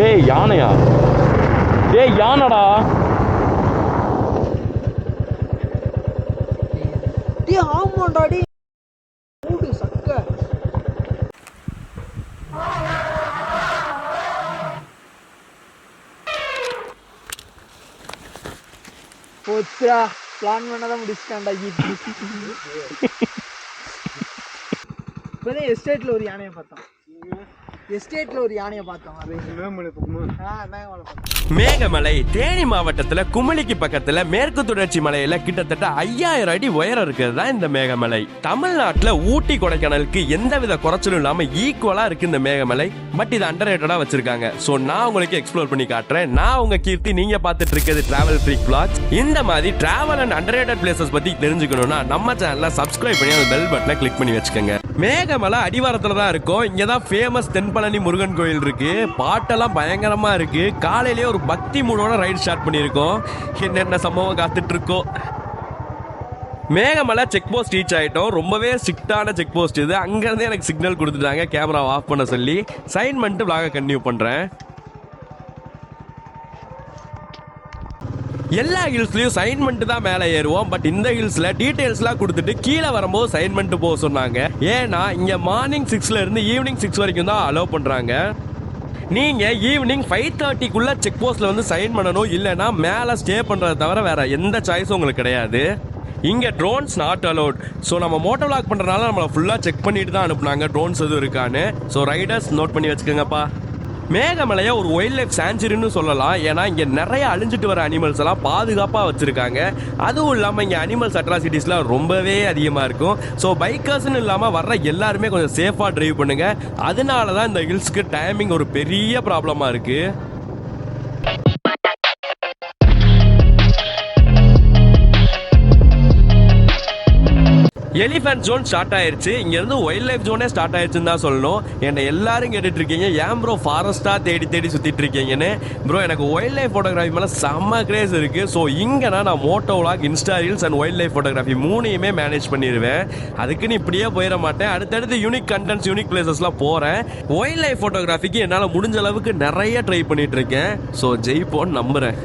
டேய் யானையா? டேய் யானடா? டேய் ஆமாண்டா டேய். மூடு சக்க. போச்சுடா. பிளான் பண்ணதான் முடிச்சிட்டான்டா இப்போதான் எஸ்டேட்ல ஒரு யானையை பார்த்தோம். எஸ்டேட்ல ஒரு யானையை பார்த்தோம். மேகமலை பார்த்தோம் மேகமலை தேனி மாவட்டத்துல குமிளிக்கு பக்கத்துல மேற்கு தொடர்ச்சி மலையில கிட்டத்தட்ட ஐயாயிரம் அடி உயரம் இருக்கிறது தான் இந்த மேகமலை. தமிழ்நாட்டுல ஊட்டி கொடைக்கானலுக்கு எந்தவித குறைச்சலும் இல்லாம ஈக்குவலா இருக்கு இந்த மேகமலை. பட் இது அண்டர் வச்சிருக்காங்க. சோ நான் உங்களுக்கு எக்ஸ்ப்ளோர் பண்ணி காட்டுறேன். நான் உங்க கீர்த்தி நீங்க பார்த்துட்டு இருக்கிறது டிராவல் ஃப்ரீக் பிளாக்ஸ் இந்த மாதிரி டிராவல் அண்ட் அண்டர் பிளேசஸ் பத்தி தெரிஞ்சுக்கணும்னா நம்ம சேனல்ல சப்ஸ்கிரைப் பண்ணி அந்த பெல் பட்டனை கிளிக் பண்ணி வச்சுக்கோங்க. மேகமலை அடிவாரத்துல தான் இருக்கும். இங்க தான் ஃபேமஸ் தென்பழனி முருகன் கோயில் இருக்கு. பாட்டெல்லாம் பயங்கரமா இருக்கு. காலையிலேயே ஒரு பக்தி மூடோட ரைடு ஸ்டார்ட் பண்ணியிருக்கோம். என்னென்ன சம்பவம் காத்துட்டு இருக்கோம் மேகமலை செக் போஸ்ட் ரீச் ஆகிட்டோம் ரொம்பவே ஸ்ட்ரிக்டான செக் போஸ்ட் இது. அங்கேருந்து எனக்கு சிக்னல் கொடுத்துட்டாங்க. கேமரா ஆஃப் பண்ண சொல்லி. சைன் பண்ணிட்டு vlog-அ கண்டினியூ பண்ணுறேன் எல்லா ஹில்ஸ்லயும் சைன் பண்ணிட்டு தான் மேலே ஏறுவோம். பட் இந்த ஹில்ஸ்ல டீட்டெயில்ஸ்லாம் கொடுத்துட்டு கீழே வரும்போது சைன் பண்ணிட்டு போக சொன்னாங்க. ஏன்னா இங்க மார்னிங் சிக்ஸ்ல இருந்து ஈவினிங் சிக்ஸ் வரைக்கும் தான் அலோவ் பண்றாங்க. நீங்க ஈவினிங் ஃபைவ் தேர்ட்டிக்குள்ள செக் போஸ்ட்ல வந்து சைன் பண்ணணும். இல்லைன்னா மேலே ஸ்டே பண்ணுறத தவிர வேற எந்த சாய்ஸும் உங்களுக்கு கிடையாது. இங்க ட்ரோன்ஸ் நாட் அலோட் ஸோ நம்ம மோட்டோ லாக் பண்றதுனால நம்மளை ஃபுல்லா செக் பண்ணிட்டு தான் அனுப்புனாங்க. ட்ரோன்ஸ் எதுவும் இருக்கான்னு. ஸோ ரைடர்ஸ் நோட் பண்ணி வச்சுக்கோங்கப்பா. மேகமலையை ஒரு ஒயில்ட் லைஃப் சேஞ்சுரின்னு சொல்லலாம். ஏன்னா இங்கே நிறைய அழிஞ்சிட்டு வர அனிமல்ஸ் எல்லாம் பாதுகாப்பாக வச்சுருக்காங்க. அதுவும் இல்லாமல் இங்கே அனிமல்ஸ் அட்ராசிட்டிஸ்லாம் ரொம்பவே அதிகமாக இருக்கும். ஸோ பைக்கர்ஸ்னு இல்லாமல் வர்ற எல்லாருமே கொஞ்சம் சேஃபாக டிரைவ் பண்ணுங்க. அதனால தான் இந்த ஹில்ஸ்க்கு டைமிங் ஒரு பெரிய ப்ராப்ளமாக இருக்குது எலிஃபென்ட் ஜோன் ஸ்டார்ட் ஆயிருச்சு. இங்க இருந்து லைஃப் ஜோனே ஸ்டார்ட் ஆயிருச்சுன்னு தான் சொல்லணும். என்ன எல்லாரும் கேட்டுட்டு இருக்கீங்க ஏன் ப்ரோ ஃபாரஸ்டா தேடி தேடி சுத்திட்டு இருக்கீங்கன்னு ப்ரோ எனக்கு ஒயில்ட் லைஃப் ஃபோட்டோகிராஃபி மேல செம்ம கிரேஸ் இருக்கு. ஸோ இங்கன்னா நான் moto vlog insta reels and wildlife photography மூணையுமே manage பண்ணிடுவேன் அதுக்குன்னு இப்படியே போயிட மாட்டேன். அடுத்தடுத்து யூனிக் கண்டென்ட்ஸ் யூனிக் பிளேசஸ்லாம் போறேன். ஒயில்ட் லைஃப் ஃபோட்டோகிராஃபிக்கு என்னால் முடிஞ்ச அளவுக்கு நிறைய ட்ரை பண்ணிட்டு இருக்கேன் ஸோ ஜெயிப்போன்னு நம்புறேன்.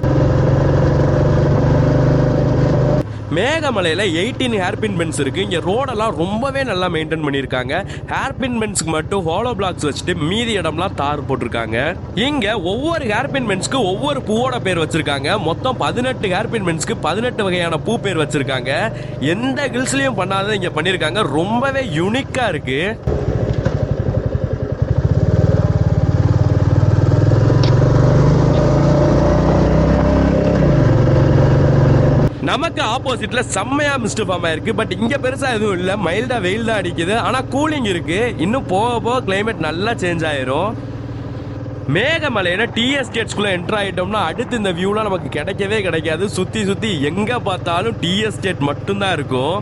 மேகமலையில் எயிட்டீன் ஹேர்பின் பென்ஸ் இருக்குது இங்கே ரோடெல்லாம் ரொம்பவே நல்லா மெயின்டைன் பண்ணியிருக்காங்க. ஹேர்பின் பென்ஸ்க்கு மட்டும் ஹாலோ பிளாக்ஸ் வச்சுட்டு மீதி இடம்லாம் தார் போட்டிருக்காங்க. இங்கே ஒவ்வொரு ஹேர்பின் பென்ஸ்க்கு ஒவ்வொரு பூவோட பேர் வச்சுருக்காங்க. மொத்தம் பதினெட்டு ஹேர்பின் பென்ஸ்க்கு பதினெட்டு வகையான பூ பேர் வச்சுருக்காங்க. எந்த ஹில்ஸ்லையும் பண்ணாத இங்கே பண்ணியிருக்காங்க. ரொம்பவே யூனிக்காக இருக்குது நமக்கு ஆப்போசிட்ல செம்மையா மிஸ்ட் ஃபார்ம் ஆயிருக்கு பட் இங்க பெருசா எதுவும் இல்ல. மைல்டா வெயில் தான் அடிக்குது. ஆனா கூலிங் இருக்கு. இன்னும் போக போக கிளைமேட் நல்லா சேஞ்ச் ஆயிரும். மேகமலையில டீ எஸ்டேட்ஸ்குள்ள என்டர் ஆயிட்டோம்னா அடுத்து இந்த வியூலாம் நமக்கு கிடைக்கவே கிடைக்காது. சுத்தி சுத்தி எங்க பார்த்தாலும் டீ எஸ்டேட் மட்டும்தான் இருக்கும்.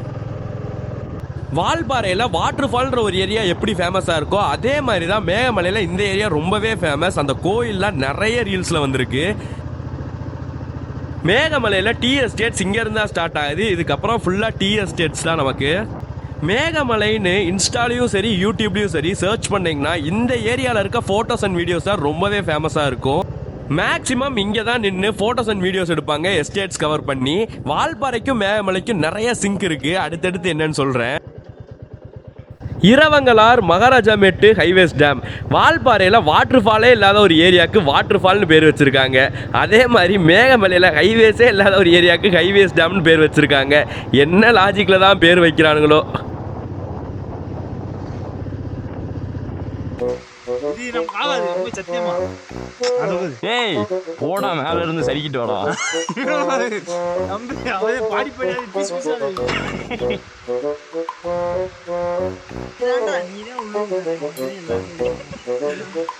வால்பாறையில் வாட்டர் ஃபால்ன்ற ஒரு ஏரியா எப்படி ஃபேமஸாக இருக்கோ அதே மாதிரி தான் மேகமலையில் இந்த ஏரியா ரொம்பவே ஃபேமஸ் அந்த கோயில்லாம் நிறைய ரீல்ஸில் வந்திருக்கு. மேகமலையில் டீ எஸ்டேட்ஸ் இங்கேருந்து தான் ஸ்டார்ட் ஆகுது. இதுக்கப்புறம் ஃபுல்லாக டீ எஸ்டேட்ஸ் தான் நமக்கு. மேகமலைன்னு இன்ஸ்டாலையும் சரி யூடியூப்லேயும் சரி சர்ச் பண்ணிங்கன்னா இந்த ஏரியாவில் இருக்க ஃபோட்டோஸ் அண்ட் வீடியோஸ் தான் ரொம்பவே ஃபேமஸாக இருக்கும். மேக்ஸிமம் இங்கே தான் நின்று ஃபோட்டோஸ் அண்ட் வீடியோஸ் எடுப்பாங்க எஸ்டேட்ஸ் கவர் பண்ணி. வால்பாறைக்கும் மேகமலைக்கும் நிறைய சிங்க் இருக்குது அடுத்தடுத்து என்னன்னு சொல்கிறேன் இரவங்கலார் மகாராஜாமேட்டு ஹைவேஸ் டேம். வால்பாறையில் வாட்டர் ஃபாலே இல்லாத ஒரு ஏரியாவுக்கு வாட்டர் ஃபால்னு பேர் வச்சுருக்காங்க. அதே மாதிரி மேகமலையில் ஹைவேஸே இல்லாத ஒரு ஏரியாவுக்கு ஹைவேஸ் டேம்னு பேர் வச்சுருக்காங்க. என்ன லாஜிக்கில் தான் பேர் வைக்கிறானுங்களோ? இது நமக்கு ஆகாது ரொம்ப சத்தியமா ஏய் போடா மேல இருந்து சரிக்கிட்டு வாடா. நம்பி அவரே பாடி பாடி பீஸ் பீஸா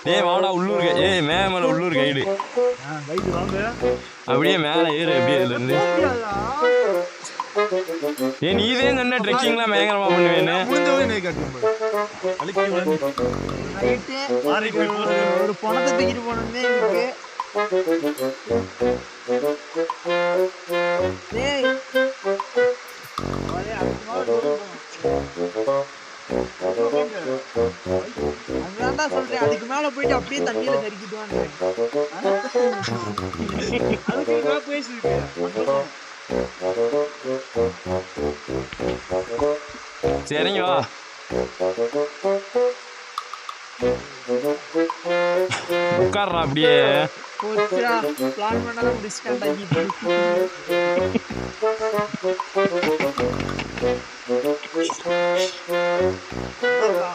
ஏய் வாடா உள்ளூர் ஏய் மேகமலை உள்ளூர் கைடு அப்படியே மேலே ஏறு அப்படியே இதுல இருந்து. ஏ நீ தான் சொன்ன ட்ரெக்கிங்லாம் பயங்கரமா பண்ணுவேன்னு. முடிஞ்சவங்க நெய் காட்டுங்க அழிக்க வந்து ஒரு பணத்தை தூக்கிட்டு போனோமே சொல்றேன் அதுக்கு மேல போயிட்டு அப்படியே தண்ணியில அதுக்கு பேசியிருக்கேன் சரிங்க வா உட்கார்றா அப்படியே போச்சுடா பிளான் பண்ணாதான் முடிச்சிட்டான்டா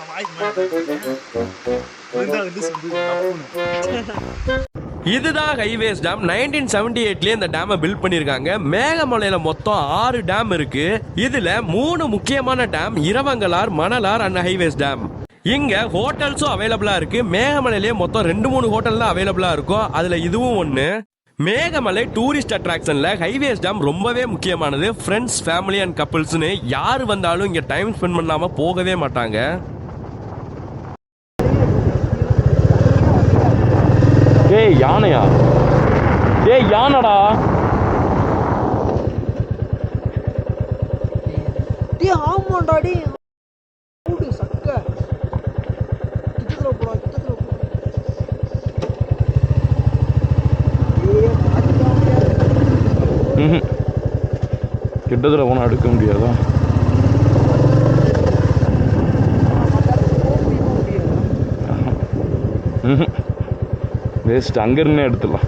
வாய் மாட்டேன் வந்து சொல்லு தப்புன்னு இதுதான் ஹைவேஸ் டேம் நைன்டீன் செவன்டி எயிட்லயே இந்த டேமை பில்ட் பண்ணிருக்காங்க மேகமலையில மொத்தம் ஆறு டேம் இருக்கு. இதுல மூணு முக்கியமான dam Iravangalar Manalar and Highways dam இங்க ஹோட்டல்ஸும் அவைலபிளா இருக்கு. மேகமலையிலேயே மொத்தம் ரெண்டு மூணு ஹோட்டல் தான் அவைலபிளா இருக்கும். அதுல இதுவும் ஒண்ணு. மேகமலை டூரிஸ்ட் அட்ராக்ஷன்ல ஹைவேஸ் டேம் ரொம்பவே முக்கியமானது. ஃப்ரெண்ட்ஸ் ஃபேமிலி அண்ட் கப்புள்ஸ்னு யார் வந்தாலும் இங்க டைம் ஸ்பெண்ட் பண்ணாம போகவே மாட்டாங்க. டேய் யானையா? டேய் யானடா? டேய் ஆமாண்டா டேய். கூடு சக்க. கிட்டத்துல போடா கிட்டத்துல போனால் எடுக்க முடியாதா? ம் வேஸ்ட் அங்கேருந்தே எடுத்துடலாம்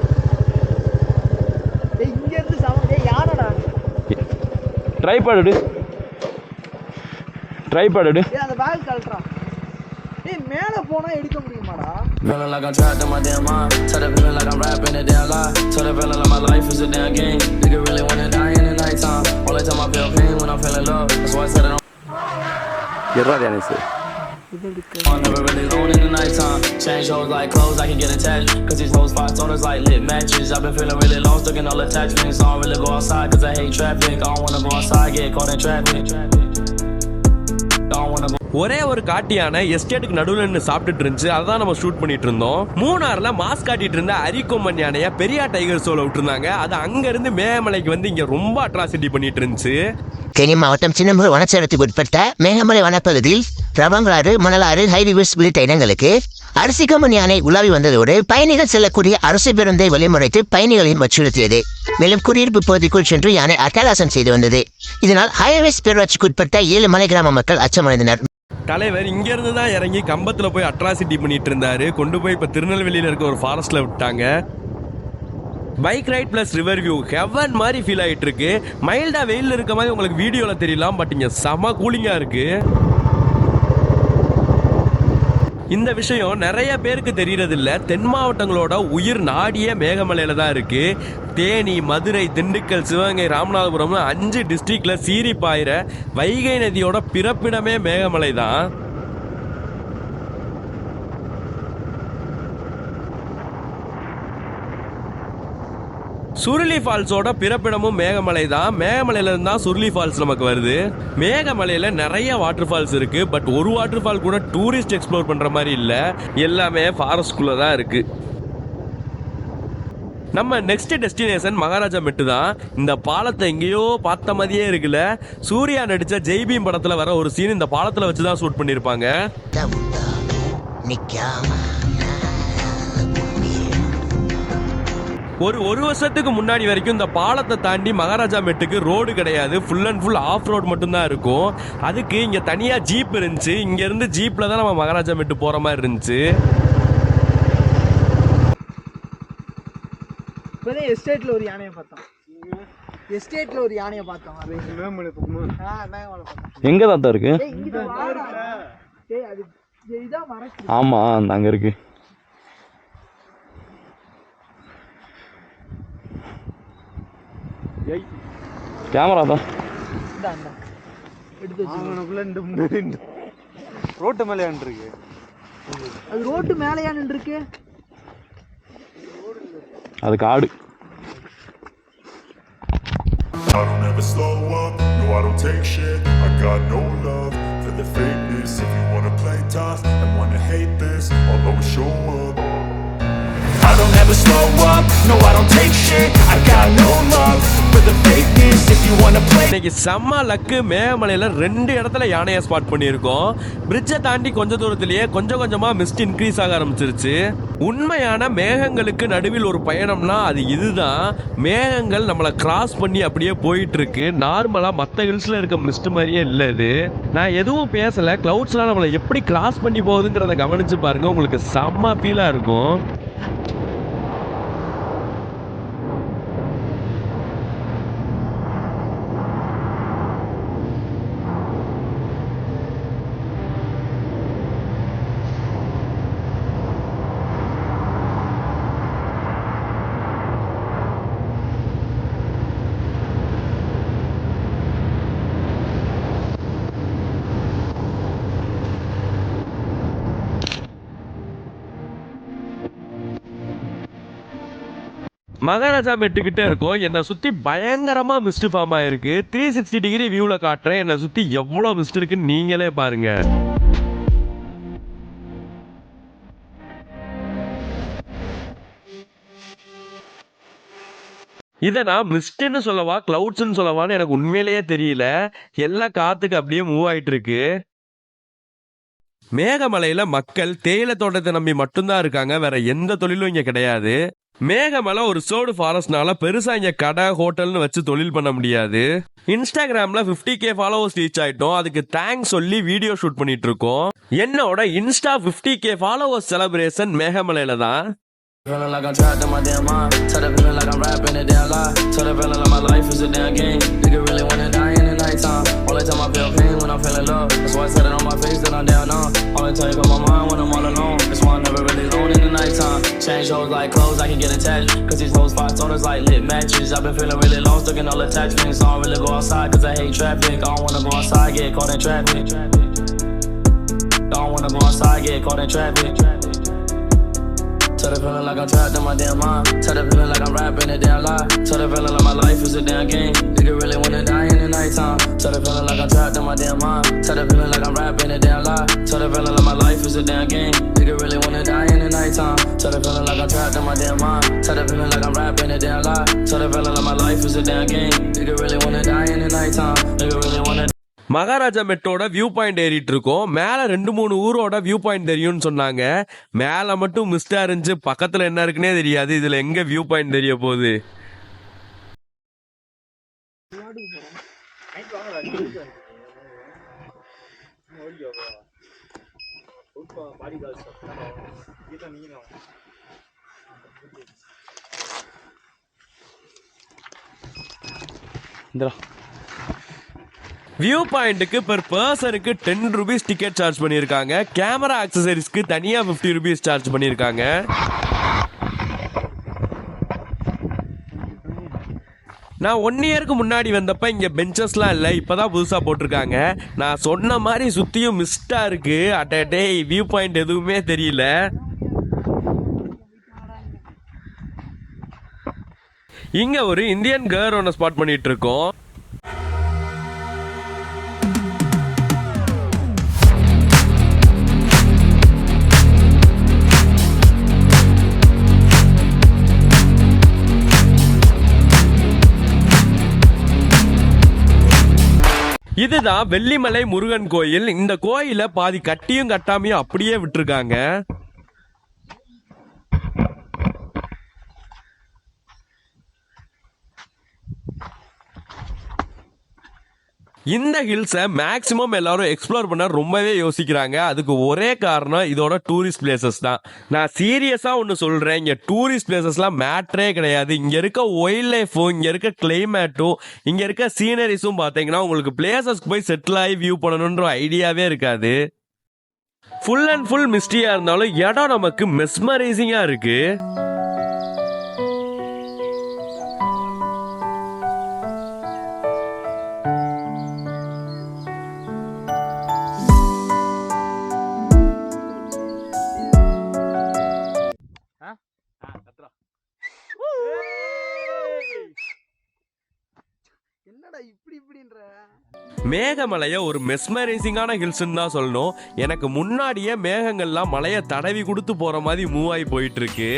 ட்ரை பாடுடு ட்ரை பாடுடு அந்த பேக் மேல போனா எடுக்க முடியுமாடா Feeling like I'm trapped in my damn mind. Tell the feeling like I'm rapping a damn lie. Tell the feeling like my life is a damn game. Nigga really wanna die in the nighttime. Only time I feel pain when I'm feeling love. That's why I said it I'm never really alone in the nighttime. Change hoes like clothes, I can get attached. Cause these hoes five toners like lit matches. I've been feeling really lost, looking all attachments. I don't really go outside cause I hate traffic. I don't wanna go outside, get caught in traffic. Don't wanna go. ஒரே ஒரு காட்டு யானை எஸ்டேட்டுக்கு நடுவில் நின்று சாப்பிட்டுட்டு இருந்துச்சு அதான் நம்ம ஷூட் பண்ணிட்டு இருந்தோம் மூணாறுல மாஸ் காட்டிட்டு இருந்த அரிக்கொம்பன் யானைய பெரியா டைகர் ஷோல விட்டுருந்தாங்க அது அங்க இருந்து மேகமலைக்கு வந்து இங்க ரொம்ப அட்ராசிட்டி பண்ணிட்டு இருந்துச்சு தேனி மாவட்டம் சின்னம்பூர் வனச்சரத்துக்கு உட்பட்ட மேகமலை வனப்பகுதியில் ரவங்காறு மணலாறு ஹைரிவர்ஸ் உள்ளிட்ட இடங்களுக்கு அரசிகமன் யானை உலாவி வந்ததோடு பயணிகள் செல்லக்கூடிய அரசு பேருந்தை வழிமுறைத்து பயணிகளையும் அச்சுறுத்தியது மேலும் குடியிருப்பு பகுதிக்குள் சென்று யானை அட்டகாசம் செய்து வந்தது. இதனால் ஹைவேஸ் பேரூராட்சிக்கு உட்பட்ட ஏழு மலை கிராம மக்கள் அச்சமடைந்தனர். தலைவர் இங்கேருந்து தான் இறங்கி கம்பத்தில் போய் அட்ராசிட்டி பண்ணிட்டு இருந்தாரு கொண்டு போய் இப்போ திருநெல்வேலியில் இருக்க ஒரு ஃபாரஸ்ட்டில் விட்டாங்க. Bike ride plus river view heaven மாதிரி ஃபீல் ஆகிட்டு இருக்கு மைல்டாக வெயிலில் இருக்க மாதிரி உங்களுக்கு வீடியோவில் தெரியலாம் பட் இங்கே செம கூலிங்காக இருக்குது இந்த விஷயம் நிறைய பேருக்கு தெரியறது இல்ல தென் மாவட்டங்களோட உயிர் நாடிய மேகமலையில தான் இருக்கு. தேனி மதுரை திண்டுக்கல் சிவகங்கை ராமநாதபுரம் அஞ்சு டிஸ்ட்ரிக்ட்ல சீரி பாயிற வைகை நதியோட பிறப்பிடமே மேகமலை தான் சுருளி ஃபால்ஸோட பிறப்பிடமும் மேகமலை தான் மேகமலையில இருந்தா தான் சுருளி ஃபால்ஸ் நமக்கு வருது. மேகமலையில நிறைய வாட்டர் ஃபால்ஸ் இருக்கு. பட் ஒரு வாட்டர் ஃபால் கூட டூரிஸ்ட் எக்ஸ்ப்ளோர் பண்ற மாதிரி இல்ல. எல்லாமே ஃபாரஸ்ட்குள்ள தான் இருக்கு. நம்ம நெக்ஸ்ட் டெஸ்டினேஷன் மகாராஜா மெட்டு தான். இந்த பாலத்தை எங்கேயோ பார்த்த மாதிரியே இருக்குல்ல. சூர்யா நடிச்ச ஜெய்பீம் படத்துல வர ஒரு சீன் இந்த பாலத்துல வச்சு தான் ஷூட் பண்ணிருப்பாங்க நிக்காம. ஒரு ஒரு வருஷத்துக்கு முன்னாடி வரைக்கும் இந்த பாலத்தை தாண்டி மகாராஜா மெட்டுக்கு ரோடு கிடையாது. Full and full off road மட்டும்தான் இருக்கும். அதுக்கு இங்க தனியா ஜீப் இருந்துச்சு. இங்க இருந்து ஜீப்ல தான் நம்ம மகாராஜா மெட்டு போற மாதிரி இருந்துச்சு. இப்பதான் எஸ்டேட்ல ஒரு யானையை பார்த்தோம். எஸ்டேட்ல ஒரு யானையை பார்த்தோம். அது மேம்பளை பக்கமா ஆ மேகமலை பார்த்தோம். எங்கே தாத்தா இருக்கு? டேய் இங்க வாடா. டேய் அது இதான் ஆமாம் அந்த அங்கே இருக்கு. இந்த ரோட்டு மேலேயான் இருக்கு அது ரோட்டு மேலேயா நின்றுருக்கு அது காடு I don't ever slow up, no I don't take shit I got no love for the fakeness If you wanna play tough and wanna hate this I'll always show up I don't never slow up, no I don't take shit I got no love For இன்னைக்கு செம்ம luck மேமலையில் ரெண்டு இடத்துல யானையை spot பண்ணியிருக்கோம். பிரிட்ஜை தாண்டி கொஞ்ச தூரத்திலேயே கொஞ்சம் கொஞ்சமாக மிஸ்ட் இன்க்ரீஸ் ஆக ஆரம்பிச்சிருச்சு. உண்மையான மேகங்களுக்கு நடுவில் ஒரு பயணம்னா அது இதுதான். மேகங்கள் நம்மளை கிராஸ் பண்ணி அப்படியே போயிட்டு இருக்கு நார்மலாக மற்ற ஹில்ஸில் இருக்க மிஸ்ட் மாதிரியே இல்லை இது. நான் எதுவும் பேசலை. கிளவுட்ஸ்லாம் நம்மளை எப்படி கிராஸ் பண்ணி போகுதுங்கிறத கவனிச்சு பாருங்க. உங்களுக்கு செம்ம ஃபீலாக இருக்கும். மகாராஜா மெட்டுக்கிட்டே இருக்கும். என்னை சுற்றி பயங்கரமாக மிஸ்ட் ஃபார்ம் ஆயிருக்கு. த்ரீ சிக்ஸ்டி டிகிரி வியூவில் காட்டுறேன். என்னை சுற்றி எவ்வளோ மிஸ்ட் இருக்குன்னு நீங்களே பாருங்க. இதை நான் மிஸ்ட்னு சொல்லவா கிளவுட்ஸ்னு சொல்லவான்னு எனக்கு உண்மையிலேயே தெரியல. எல்லாம் காத்துக்கு அப்படியே மூவ் ஆயிட்டு இருக்கு மேகமலையில மக்கள் தேயிலை தோட்டத்தை நம்பி மட்டும்தான் இருக்காங்க. வேற எந்த தொழிலும் இங்கே கிடையாது. மேகமலை ஒரு சோடு ஃபாரஸ்ட்னால பெருசா இங்க கடை ஹோட்டல்னு வச்சு தொழில் பண்ண முடியாது இன்ஸ்டாகிராம்ல 50k கே ஃபாலோவர்ஸ் ரீச் ஆயிட்டோம் அதுக்கு தேங்க்ஸ் சொல்லி வீடியோ ஷூட் பண்ணிட்டு இருக்கோம் என்னோட insta 50k K followers celebration மேகமலையில தான் Feeling like I'm trapped in my damn mind. Tell the feeling like I'm rapping a damn lie. Tell the feeling like my life is a damn game. Nigga really wanna die in the nighttime. Only time I feel pain when I'm feeling love. That's why I said it on my face that I'm down on. Only time you got my mind when I'm all alone. That's why I'm never really alone in the nighttime. Change hoes like clothes, I can get attached. Cause these hoes five toners like lit matches. I've been feeling really lost, looking all attachments. I don't really go outside cause I hate traffic. I don't wanna go outside, get caught in traffic. I Don't wanna go outside, get caught in traffic. Tell the feeling like I'm trapped in my damn mind. Tell the feeling like I'm rapping a damn lie. Tell the feeling like my life is a damn game. Nigga really wanna die nighttime. Tell the feeling like I'm trapped in my damn mind. Tell the feeling like I'm rapping a damn lie. Tell the feeling like my life is a damn game. Nigga really wanna die in the nighttime. Tell the feeling like I'm trapped in my damn mind. Tell the feeling like I'm rapping a damn lie. Tell the feeling like my life is a damn game. Nigga really wanna die in the nighttime. Nigga really wanna Maharaja மெட்டோட view point ஏறிட்டு இருக்கோம் மேலே ரெண்டு மூணு ஊரோட view point தெரியும்னு சொன்னாங்க மேலே மட்டும் மிஸ்டாக இருந்துச்சு பக்கத்தில் என்ன இருக்குன்னே தெரியாது இதில் எங்கே வியூ பாயிண்ட் தெரிய போகுது இந்தடா. வியூ பாயிண்ட்டுக்கு பெர் பர்சனுக்கு டென் ருபீஸ் டிக்கெட் சார்ஜ் பண்ணியிருக்காங்க. கேமரா ஆக்சசரிஸ்க்கு தனியாக ஃபிஃப்டி ருபீஸ் சார்ஜ் பண்ணியிருக்காங்க. நான் ஒன் இயருக்கு முன்னாடி வந்தப்போ இங்கே பெஞ்சஸ்லாம் இல்லை இப்போ தான் புதுசாக போட்டிருக்காங்க. நான் சொன்ன மாதிரி சுத்தியும் மிஸ்டா இருக்கு. அட்டே வியூ பாயிண்ட் எதுவுமே தெரியல. இங்கே ஒரு இந்தியன் கேர் ஒன்று ஸ்பாட் பண்ணிகிட்ருக்கோம் இதுதான் வெள்ளிமலை முருகன் கோயில். இந்த கோயில பாதி கட்டியும் கட்டாமையும் அப்படியே விட்டுருக்காங்க. இந்த ஹில்ஸை மேக்ஸிமம் எல்லாரும் எக்ஸ்ப்ளோர் பண்ண ரொம்பவே யோசிக்கிறாங்க. அதுக்கு ஒரே காரணம் இதோட டூரிஸ்ட் பிளேசஸ் தான். நான் சீரியஸாக ஒன்று சொல்கிறேன் இங்கே டூரிஸ்ட் பிளேசஸ்லாம் மேட்ரே கிடையாது. இங்கே இருக்க ஒயில்ட் லைஃபும் இங்கே இருக்க கிளைமேட்டும் இங்கே இருக்க சீனரிஸும் பார்த்தீங்கன்னா உங்களுக்கு பிளேசஸ்க்கு போய் செட்டில் ஆகி வியூ பண்ணணுன்ற ஐடியாவே இருக்காது. ஃபுல் அண்ட் ஃபுல் மிஸ்டியாக இருந்தாலும் இடம் நமக்கு மெஸ்மரைசிங்காக இருக்குது மேகமலையை ஒரு மெஸ்மரைசிங்கான ஹில்ஸ்ன்னு தான் சொல்லணும். எனக்கு முன்னாடியே மேகங்கள்லாம் மலையை தடவி கொடுத்து போகிற மாதிரி மூவ் ஆகி போயிட்டுருக்கு.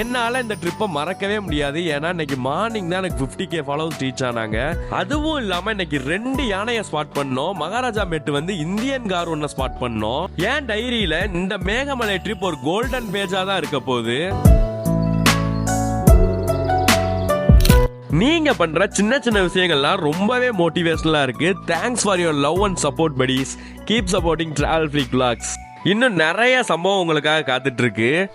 என்னால் இந்த ட்ரிப்பை மறக்கவே முடியாது. ஏன்னா இன்னைக்கு மார்னிங் தான் எனக்கு 50k கே ஃபாலோவர்ஸ் ரீச் ஆனாங்க. அதுவும் இல்லாமல் இன்னைக்கு ரெண்டு யானையை ஸ்பாட் பண்ணோம். மகாராஜா மெட்டு வந்து இந்தியன் கார் ஒன்ன ஸ்பாட் பண்ணோம். ஏன் டைரியில் இந்த மேகமலை ட்ரிப் ஒரு கோல்டன் பேஜாக தான் இருக்க போகுது? நீங்க பண்ற சின்ன சின்ன விஷயங்கள்லாம் ரொம்பவே மோட்டிவேஷனலா இருக்கு. Thanks for your love and support buddies keep supporting travel free vlogs. இன்னும் நிறைய சம்பவம் உங்களுக்காக காத்துட்டு இருக்கு.